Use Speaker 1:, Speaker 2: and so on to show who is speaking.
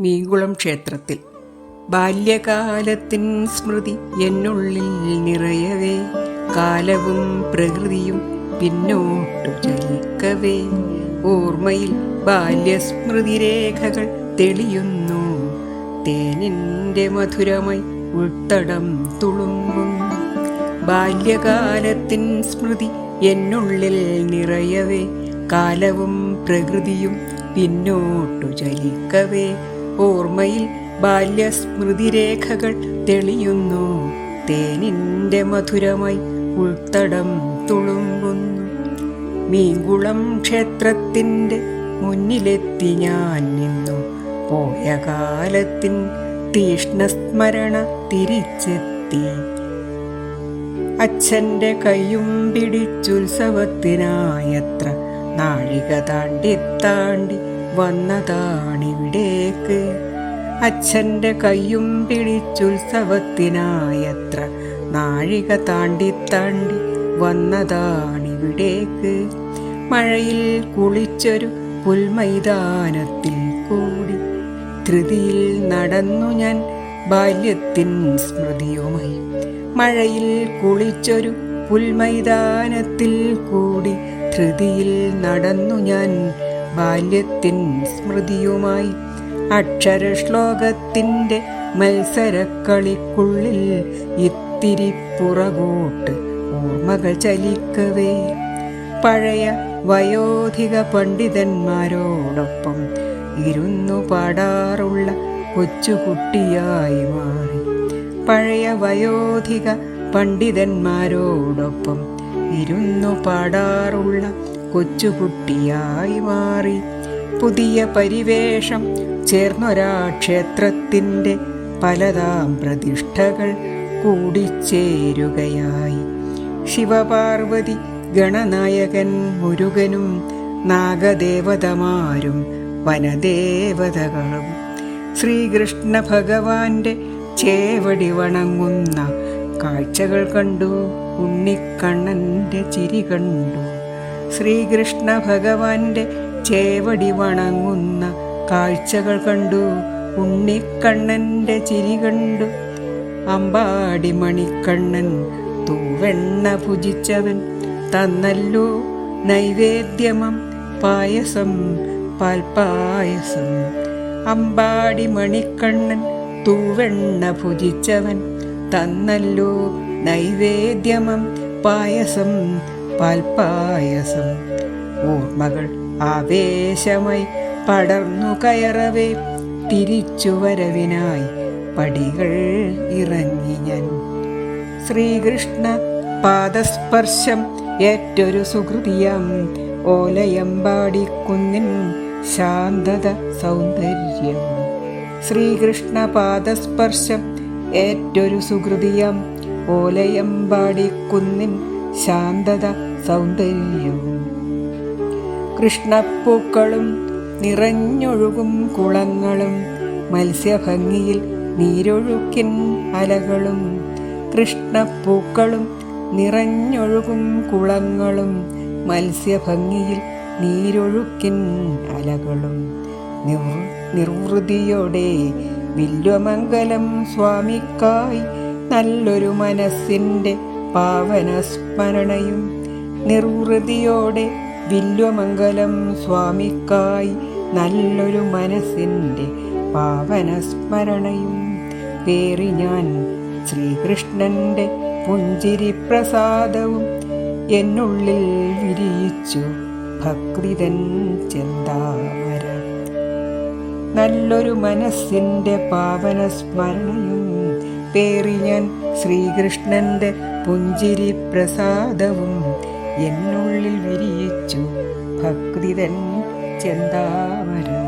Speaker 1: മീങ്കുളം ക്ഷേത്രത്തിൽ. ബാല്യകാലത്തിൻ സ്മൃതി എന്നുള്ളിൽ നിറയവേ കാലവും പ്രകൃതിയും പിന്നോട്ടു ചലിക്കവേ. ഓർമ്മയിൽ ബാല്യസ്മൃതി രേഖകൾ തെളിയുന്നു. തേനിന്റെ മധുരമായി ഉൾത്തടം തുളുമ്പും. ബാല്യകാലത്തിൻ സ്മൃതി എന്നുള്ളിൽ നിറയവേ കാലവും പ്രകൃതിയും പിന്നോട്ടു ചലിക്കവേ. ഓർമ്മയിൽ ബാല്യസ്മൃതിരേഖകൾ തെളിയുന്നു. തേനിന്റെ മധുരമായി ഉൾത്തടം തുളുമ്പുന്നു. മീങ്കുളം ക്ഷേത്രത്തിന്റെ മുന്നിലെത്തി ഞാൻ നിന്നു. പോയ കാലത്തിൻ തീഷ്ണസ്മരണ തിരിച്ചെത്തി. അച്ഛന്റെ കൈയും പിടിച്ചുത്സവത്തിനായത്ര നാഴിക താണ്ടി താണ്ടി വന്നതാണിവിടേക്ക്. അച്ഛന്റെ കയ്യും പിടിച്ചുത്സവത്തിനായത്ര നാഴിക താണ്ടി താണ്ടി വന്നതാണിവിടേക്ക്. മഴയിൽ കുളിച്ചൊരു പുൽമൈതാനത്തിൽ കൂടി ധൃതിയിൽ നടന്നു ഞാൻ ബാല്യത്തിൻ സ്മൃതിയുമായി. മഴയിൽ കുളിച്ചൊരു പുൽമൈതാനത്തിൽ കൂടി ധൃതിയിൽ നടന്നു ഞാൻ ബാല്യത്തിൻ സ്മൃതിയുമായി അക്ഷരശ്ലോകത്തിന്റെ മത്സരക്കളിക്കുള്ളിൽ ഇത്തിരി പുറകോട്ട് ഓർമ്മകൾ ചലിക്കവേ. പഴയ വയോധിക പണ്ഡിതന്മാരോടൊപ്പം ഇരുന്നു പാടാറുള്ള കൊച്ചുകുട്ടിയായി മാറി. പഴയ വയോധിക പണ്ഡിതന്മാരോടൊപ്പം ഇരുന്നു പാടാറുള്ള കൊച്ചുകുട്ടിയായി മാറി. പുതിയ പരിവേഷം ചേർന്നൊരാ ക്ഷേത്രത്തിന്റെ പലതാം പ്രതിഷ്ഠകൾ കൂടിച്ചേരുകയായി ശിവപാർവതി ഗണനായകൻ മുരുകനും നാഗദേവതമാരും വനദേവതകളും. ശ്രീകൃഷ്ണ ഭഗവാന്റെ ചേവടി വണങ്ങുന്ന കാഴ്ചകൾ കണ്ടു ഉണ്ണിക്കണ്ണന്റെ ചിരി കണ്ടു. ശ്രീകൃഷ്ണ ഭഗവാന്റെ ചേവടി വണങ്ങുന്ന കാഴ്ചകൾ കണ്ടു. ഉണ്ണിക്കണ്ണന്റെ ചിരി കണ്ടു. അമ്പാടി മണിക്കണ്ണൻ തൂവെണ്ണ ഭുജിച്ചവൻ. തന്നല്ലോ നൈവേദ്യമം പായസം പാൽപായസം. അമ്പാടി മണിക്കണ്ണൻ തൂവെണ്ണ ഭുജിച്ചവൻ. തന്നല്ലോ നൈവേദ്യമം പായസം പാൽപ്പായസം ഓർമ്മകൾ ആവേശമായി പടർന്നു കയറവേ. തിരിച്ചു വരവിനായി പടികൾ ഇറങ്ങി ഞാൻ. ശ്രീകൃഷ്ണ പാദസ്പർശം ഏറ്റൊരു സുഹൃതിയാം. ഓലയമ്പാടിക്കുന്നിൻ ശാന്തത സൗന്ദര്യം. ശ്രീകൃഷ്ണ പാദസ്പർശം ഏറ്റൊരു സുഹൃതിയാം. ഓലയമ്പാടിക്കുന്നിൻ ശാന്തത സൗന്ദര്യവും. കൃഷ്ണപ്പൂക്കളും നിറഞ്ഞൊഴുകും കുളങ്ങളും മത്സ്യഭംഗിയിൽ നീരൊഴുക്കിൻ അലകളും കൃഷ്ണപ്പൂക്കളും നിറഞ്ഞൊഴുകും കുളങ്ങളും മത്സ്യഭംഗിയിൽ നീരൊഴുക്കിൻ അലകളും. നിർ നിർവൃതിയോടെ വില്വമംഗലം സ്വാമിക്കായി നല്ലൊരു മനസ്സിന്റെ പാവന സ്മരണയും നിർവൃതിയോടെ വില്വമംഗലം സ്വാമിക്കായി നല്ലൊരു മനസ്സിന്റെ പാവനസ്മരണയും പേറി ഞാൻ ശ്രീകൃഷ്ണന്റെ പുഞ്ചിരി പ്രസാദവും എന്നുള്ളിൽ വിരിയിച്ചു ഭക്തിതൻ ചെന്താമര. നല്ലൊരു മനസ്സിന്റെ പാവനസ്മരണയും പേറി ഞാൻ ശ്രീകൃഷ്ണന്റെ പുഞ്ചിരി പ്രസാദവും എന്നുള്ളിൽ വിരിയിച്ചു ഭക്തിതൻ ചെന്താമര.